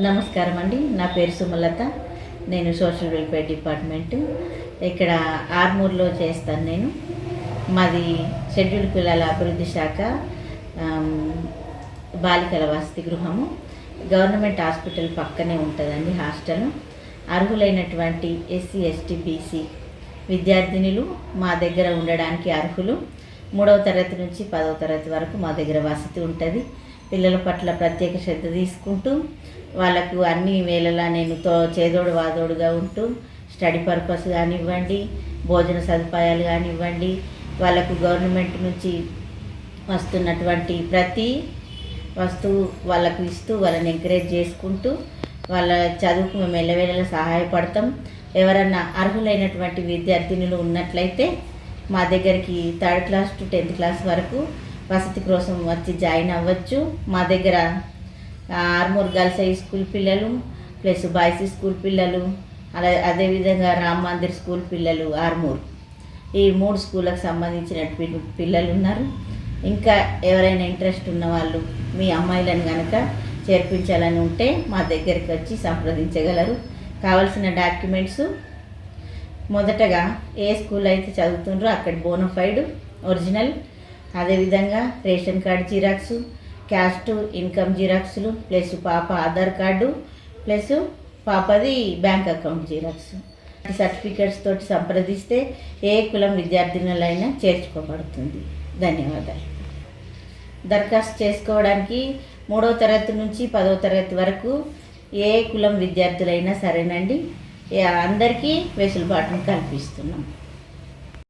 నమస్కారం అండి. నా పేరు సుమలత. నేను సోషల్ వెల్ఫేర్ డిపార్ట్మెంట్. ఇక్కడ ఆర్మూర్లో చేస్తాను నేను. మాది షెడ్యూల్ పిల్లల అభివృద్ధి శాఖ బాలికల వసతి గృహము. గవర్నమెంట్ హాస్పిటల్ పక్కనే ఉంటుందండి హాస్టల్. అర్హులైనటువంటి ఎస్సీ ఎస్టీ బీసీ విద్యార్థినులు మా దగ్గర ఉండడానికి అర్హులు. మూడవ తరగతి నుంచి పదవ తరగతి వరకు మా దగ్గర వసతి ఉంటుంది. పిల్లల పట్ల ప్రత్యేక శ్రద్ధ తీసుకుంటూ వాళ్ళకు అన్ని వేళలా నేను తో చేదోడు వాదోడుగా ఉంటూ స్టడీ పర్పస్ కానివ్వండి భోజన సదుపాయాలు కానివ్వండి వాళ్ళకు గవర్నమెంట్ నుంచి వస్తున్నటువంటి ప్రతి వస్తువు వాళ్ళకు ఇస్తూ వాళ్ళని ఎంకరేజ్ చేసుకుంటూ వాళ్ళ చదువుకు మేము ఎల్లవేళలా సహాయపడతాం. ఎవరన్నా అర్హులైనటువంటి విద్యార్థినులు ఉన్నట్లయితే మా దగ్గరికి third class to tenth class వరకు వసతి కోసం వచ్చి జాయిన్ అవ్వచ్చు. మా దగ్గర ఆర్మూర్ గర్ల్స్ హై స్కూల్ పిల్లలు ప్లస్ బాయ్స్ స్కూల్ పిల్లలు అలా అదేవిధంగా రామ్ మందిర్ స్కూల్ పిల్లలు ఆర్మూర్. ఈ మూడు స్కూళ్ళకు సంబంధించిన పిల్లలు ఉన్నారు. ఇంకా ఎవరైనా ఇంట్రెస్ట్ ఉన్న వాళ్ళు మీ అమ్మాయిలను కనుక చేర్పించాలని ఉంటే మా దగ్గరికి వచ్చి సంప్రదించగలరు. కావలసిన డాక్యుమెంట్స్ మొదటగా ఏ స్కూల్ అయితే చదువుతుండ్రో అక్కడ బోనఫైడ్ ఒరిజినల్ అదేవిధంగా ration card xerox caste income జిరాక్స్లు plus పాప ఆధార్ కార్డు ప్లస్ పాపది బ్యాంక్ అకౌంట్ జిరాక్స్. సర్టిఫికేట్స్ తోటి సంప్రదిస్తే ఏ కులం విద్యార్థినులైనా చేర్చుకోబడుతుంది. ధన్యవాదాలు. దరఖాస్తు చేసుకోవడానికి మూడవ తరగతి నుంచి పదవ తరగతి వరకు ఏ కులం విద్యార్థులైనా సరేనండి. అందరికీ వెసులుబాటును కల్పిస్తున్నాం.